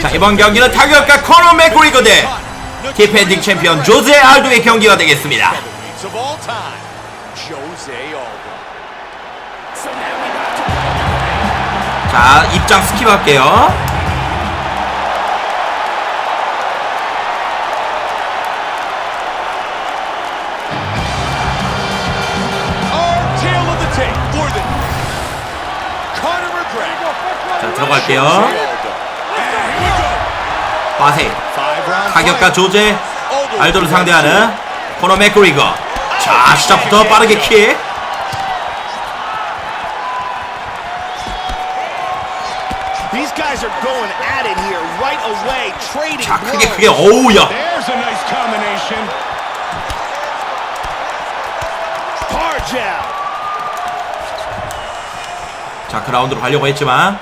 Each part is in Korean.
자 이번 경기는 타격가 코너 맥그리거 대 디펜딩 챔피언 조제 알도의 경기가 되겠습니다. 자 입장 스킵할게요. 자 들어갈게요. 타격가 fight. 조제 알도를 상대하는 코너 맥그리거. 자 시작부터 빠르게 킥. These guys are going at it here right away, trading 자 크게 blows. 크게 어우야. There's a nice combination. Hard jab. 자 그라운드로 가려고 했지만.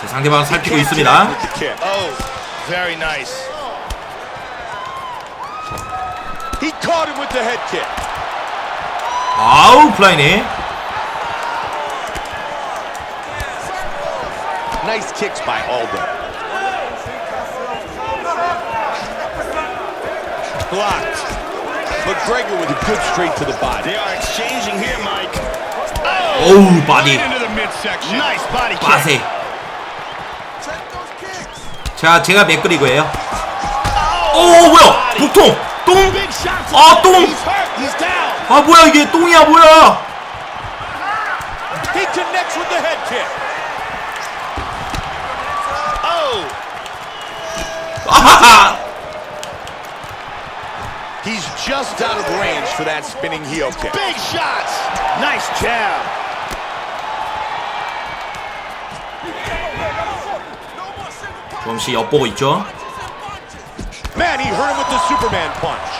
제 상대방을 살피고 있습니다. Oh. 아우 플라이네. Nice kicks by Aldo. Blocked. McGregor with a good straight to the body. They are exchanging here, Mike. 어우 바디. into the midsection. Nice body kick. 빠세. 자 제가 맥그리거예요. 오 뭐야? 북통. 똥. 아 똥. 아 뭐야 이게 똥이야 뭐야? He connects with the head kick. Oh, 아하하. He's just out of range for that spinning heel kick. big shots. Nice jab. 조금씩 엿보고 있죠. Man, he hurt him with the Superman punch.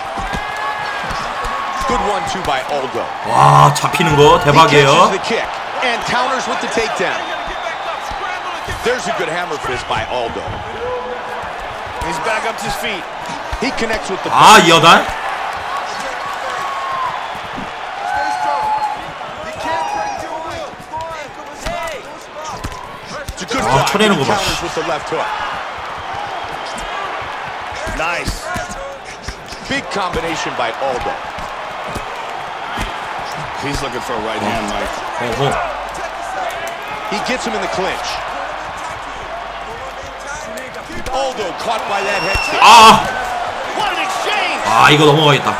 Good one, two by Aldo. 와 잡히는 거 He catches 대박이에요. the kick and counters with the takedown. There's a good hammer fist by Aldo. He's back up to his feet. He connects with the 아 이어단. It's a good 아, block. 쳐내는 He 거 봐. counters with the left hook. Nice. Big combination by Aldo. He's looking for a right hand, Mike. 어허. He gets him in the clinch. Aldo caught by that head kick. 아. 아 이거 넘어가겠다.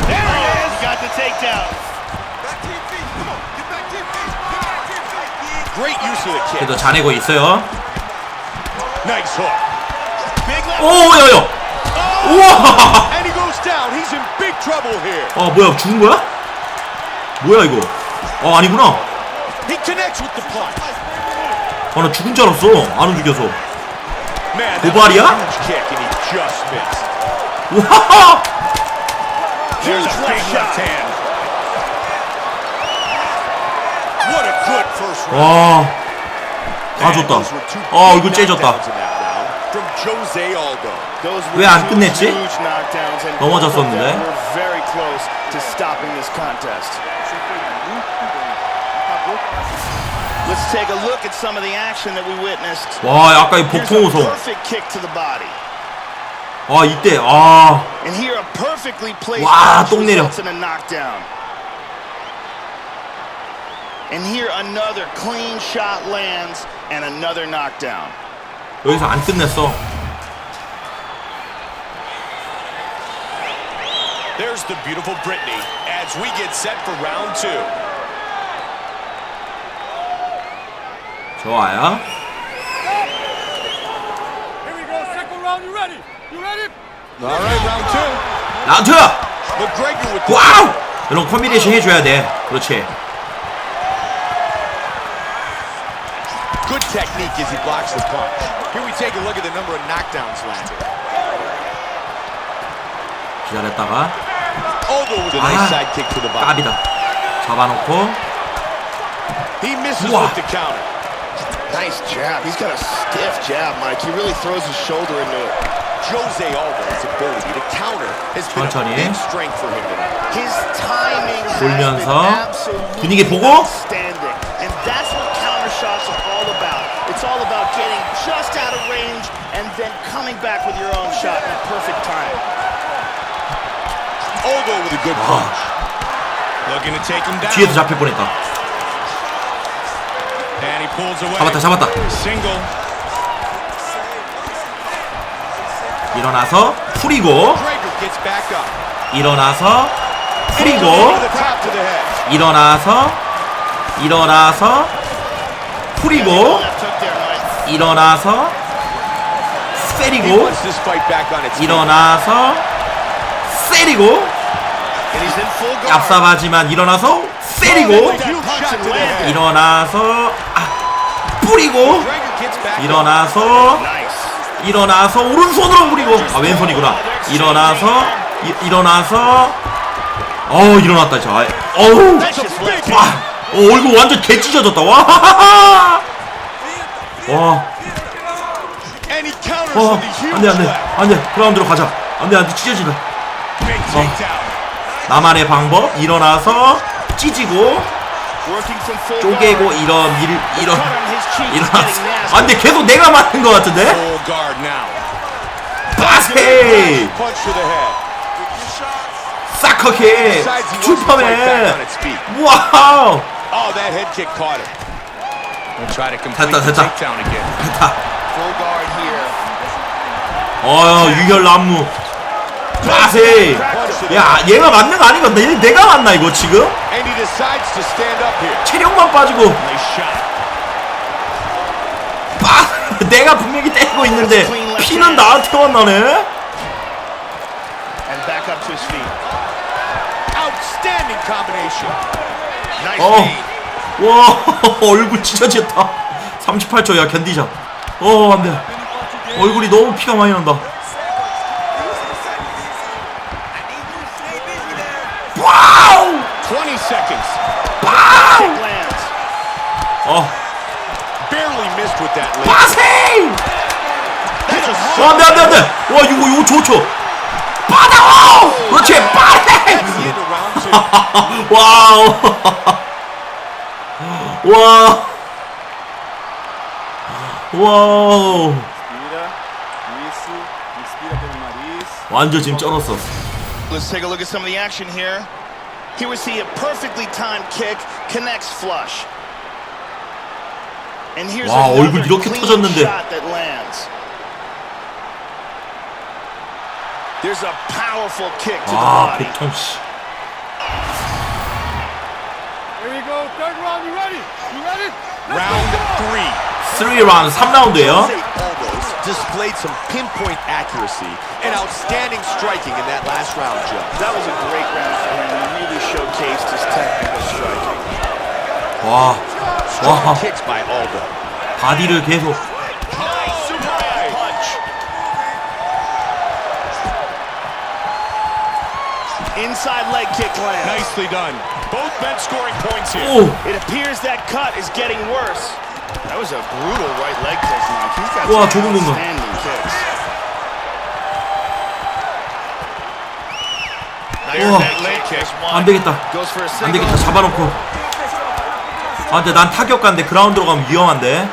그래도 자내고 있어요. Nice hook. Big left. 오 야야. 우와. 아 뭐야 죽은 거야? 뭐야 이거? 어 아니구나. 아나 죽은 줄 알았어. 안 움직여서. 고발이야? A huge left left hand. What a good first round. 와. 다 줬다. 아 big 이거 째졌다. 왜안 two 끝냈지? 넘어졌었는데. both of them were very close to stopping this contest. Let's take a look at some of the action that we witnessed. 와 아까 이 복통 우성. 아 이때 아. And here a perfectly placed 와, punch 똥 내려. results in a knockdown. And here another clean shot lands and another knockdown. 여기서 안 끝냈어. There's the beautiful Brittany as we get set for round two. 좋아요. Here we go, second round, you ready? You ready? All right, round two. 라운드. 와우. 이런 콤비네이션 해줘야 돼. 그렇지. good technique as he blocks the punch. Here we take a look at the number of knockdowns landed. 기다렸다가 Aldo with a nice Ah. side kick to the body. 까비다. 잡아놓고 He misses Wow. with the counter. Nice jab. He's got a stiff jab, Mike. He really throws his shoulder into it. Jose Aldo's ability to counter has been 천천히. a big strength for him tonight. His timing 돌면서 분위기 보고 Standing. And that's what counter shots are all about. It's all about getting just out of range and then coming back with your own shot in perfect time. Aldo with a good punch. Looking to take him down. 뒤에서 잡힐 뻔했다. 잡았다 잡았다. 일어나서 풀이고. 일어나서 풀이고. 일어나서 일어나서 풀이고. 일어나서 세리고. 일어나서 세리고. 얍삽하지만 일어나서 세리고 일어나서 아, 뿌리고. 일어나서. 일어나서 오른손으로 뿌리고 아 왼손이구나 일어나서 이, 일어나서 어 일어났다 아이, 어우 와. 어, 얼굴 완전 개 찢어졌다 와와 어, 안돼 안돼. 안돼 그라운드로 가자 안돼 안돼 찢어진다 takedown. 나만의 방법 일어나서 찢이고 쪼개고. 이런 일 이런 nasty. 아 근데 계속 내가 맞는 것 같은데 head. 사커킥 슈퍼맨. 와우 Oh, 됐다, 됐다. 됐다 Full guard here. 어 유혈 난무 빠세 야 얘가 맞는 거 아니거든 얘 내가 맞나 이거 지금. 체력만 빠지고. 빠 내가 분명히 때리고 있는데 피는 나한테만 나네 And back up to his feet. Outstanding combination. Nice 어. knee. 와 얼굴 찢어졌다 38초야 견디자 어 안돼 얼굴이 너무 피가 많이 난다 20 seconds. Kick lands. 어 Barely missed with that leg. 빠세 That's a 어, 안돼 안 돼 안 돼 와 이거 이거 좋죠 빠다오 그렇지 빠세. 와우 와 와우. 완전 지금 쩔었어 Let's take a look at some of the action here. Here we see a perfectly timed kick connects flush. And here's 와, another 얼굴 이렇게 clean 터졌는데. shot that lands. There's a powerful kick to the 와 body. 복통 씨 Here we go. Third round. You ready? You ready? Let's Round go. three. 3라운드 3라운드예요 Jose Aldos displayed some pinpoint accuracy and outstanding striking in that last round, Joe. That was a great round showcased his technical striking. 와 Strong 와 kicks by Aldo. 바디를 계속 Super high punch. Inside leg kick lands. Nicely done. Both men scoring points here. 오 It appears that cut is getting worse. That was a brutal right leg kick, Mike. He's got 와, some 좁은 공간. outstanding kicks. 우와. that leg kick. 안 되겠다 Goes for a 안 single. 되겠다 잡아놓고 아 근데 난 타격 간데 그라운드로 가면 위험한데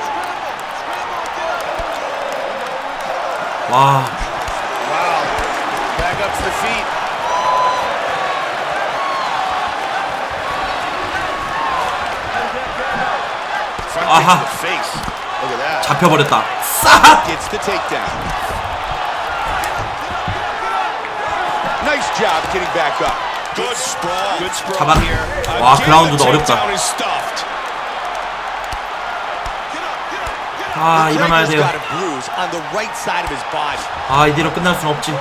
와 아하. 잡혀버렸다 싹 Nice job getting back up. Good sprawl. Good sprawl 잡아 here. 와 그라운드도 어렵다. 아 일어나야 돼요. 아 이대로 끝날 순 없지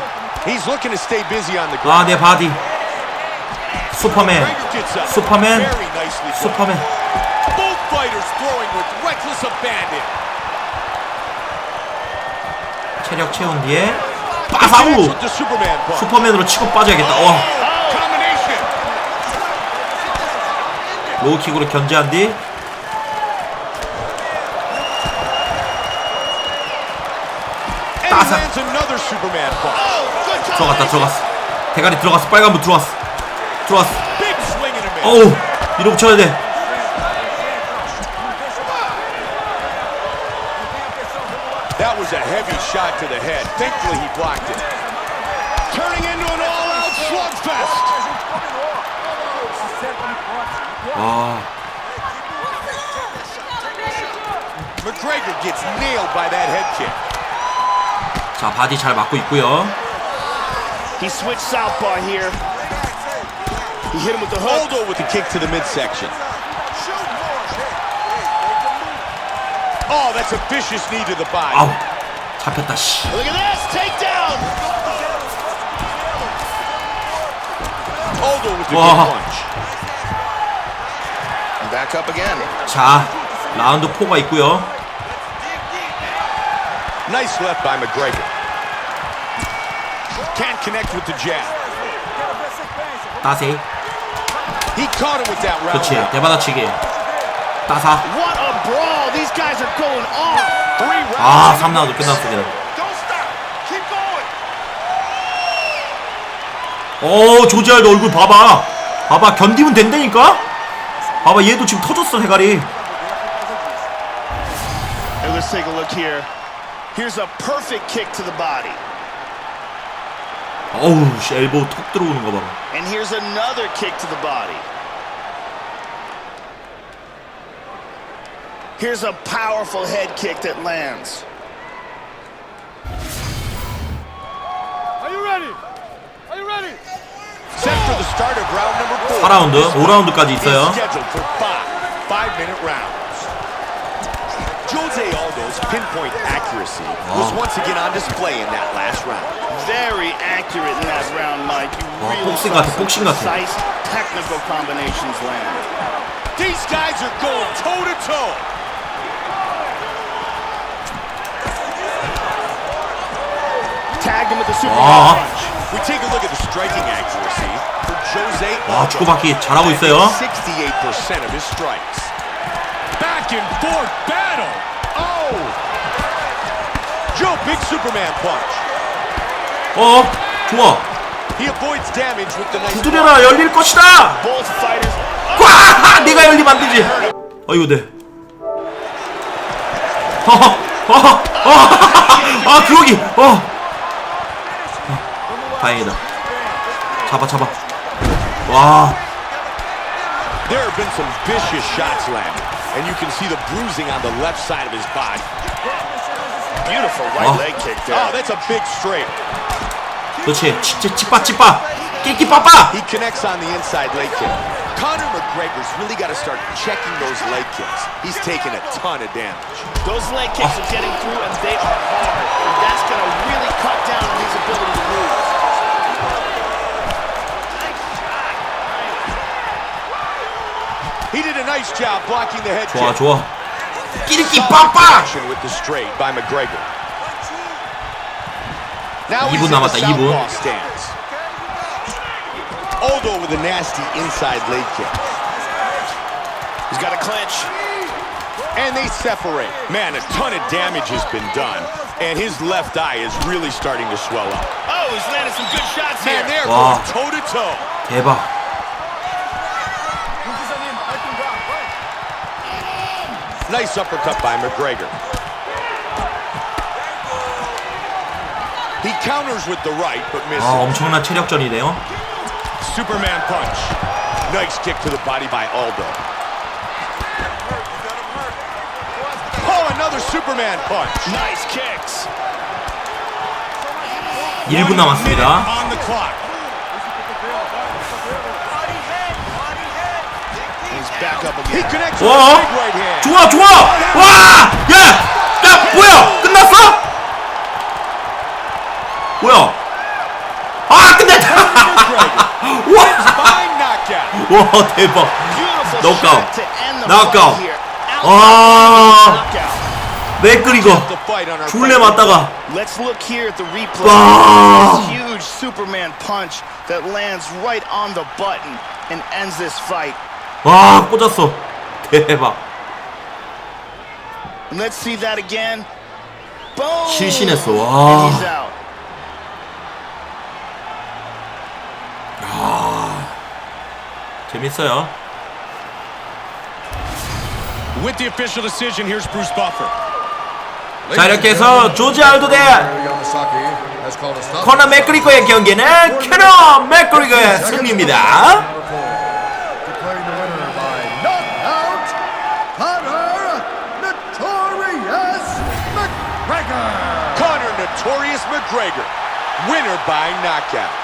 He's looking to stay busy on the ground. 아내 바디 슈퍼맨. 슈퍼맨 Both fighters throwing with reckless abandon. 체력 채운 뒤에 punch. 슈퍼맨으로 치고 빠져야겠다 와. 로우킥으로 견제한 뒤 따사. Oh, 들어갔다. 들어갔어 대가리 들어갔어 빨간불 들어왔어 들어왔어 어우 밀어붙여야 돼 shot to the head. Thankfully, he blocked it. Turning into an all-out slugfest. 와 McGregor gets nailed by that head kick. 자 바디 잘 맞고 있고요 He switched southpaw here. He hit him with the hook. Aldo with the kick to the midsection. Oh, that's a vicious knee to the body. 아우 잡혔다 씨 Look at this takedown. Aldo with the Wow. big punch. And back up again. 자 라운드 4가 있고요 Nice left by McGregor. Can't connect with the jab. 따세 He caught him with that round. 그렇지 hook. 대받아치기 따사 What a brawl. These guys are going off. 아 3라운드 끝났습니다. 오 조지알도 얼굴 봐봐 봐봐 견디면 된다니까 봐봐 얘도 지금 터졌어 해가리 And let's take a look here. Here's a perfect kick to the body. 어우 씨 엘보우 톡 들어오는 거 봐라 And here's another kick to the body. Here's a powerful head kick that lands. Are you ready? Are you ready? Set for the start of round number four. 4라운드 5라운드까지 is 있어요 scheduled for five five-minute rounds. Jose Aldo's pinpoint accuracy was once again on display in that last round. Very accurate in that round, Mike. You 와, really 복싱 saw 같아, some 복싱 같아. precise technical combinations land. These guys are going toe to toe. Aldo. 주고받기 잘하고 있어요 68% of his strikes. Back and forth battle. Oh! Joe, big Superman punch. 어 좋아 He avoids damage with the nice 두드려라 열릴 것이다 Both fighters. 와 내가 열리면 안 되지 어이구 네 허허 허허 아 그러기 어 어, 다행이다 잡아 잡아 와 There have been some vicious shots landed, and you can see the bruising on the left side of his body. Beautiful right Oh. leg kick there. Oh, that's a big straight. 그렇지 찌찌 찌빠 찌빠 끼끼 빠빠 He connects on the inside leg kick. Conor McGregor's really got to start checking those leg kicks. He's taking a ton of damage. Those leg kicks are getting through, and they are hard. And that's going to really cut down on his ability to move. He did a nice job blocking the head 좋아 kick. 좋아 끼리끼 Solid 빠빠 connection with the straight by McGregor. Now 2분 he's in the 남았다, 2분. southpaw stance. Aldo with a nasty inside leg kick. He's got a clinch. And they separate. Man, a ton of damage has been done. And his left eye is really starting to swell up. Oh, he's landed some good shots here. Man, they're Wow. going toe to toe. 대박 Nice uppercut by McGregor. He counters with the right, but misses. 아 엄청난 체력전이네요 Superman punch. Nice kick to the body by Aldo. Oh, another Superman punch. Nice kicks. 1분 One minute 남았습니다 On the clock. Hand. 좋아 좋아 와야야 뭐야 끝났어 뭐야 아 끝냈다 와 Fine knockout. 와 대박 fight here. 아. 맥그리거 on our 줄래. 맞다가 Let's look here at the replay. 와 This huge Superman punch that lands right on the button and ends this fight. 와 꽂았어 대박 And let's see that again. Boom. 실신했어 와. 재밌 재밌어요. With the official decision, here's Bruce Buffer. 자 이렇게 해서 조지 알도 대 코너 맥그리거의 경기는 캐너 맥그리거의 승리입니다. McGregor, winner by knockout.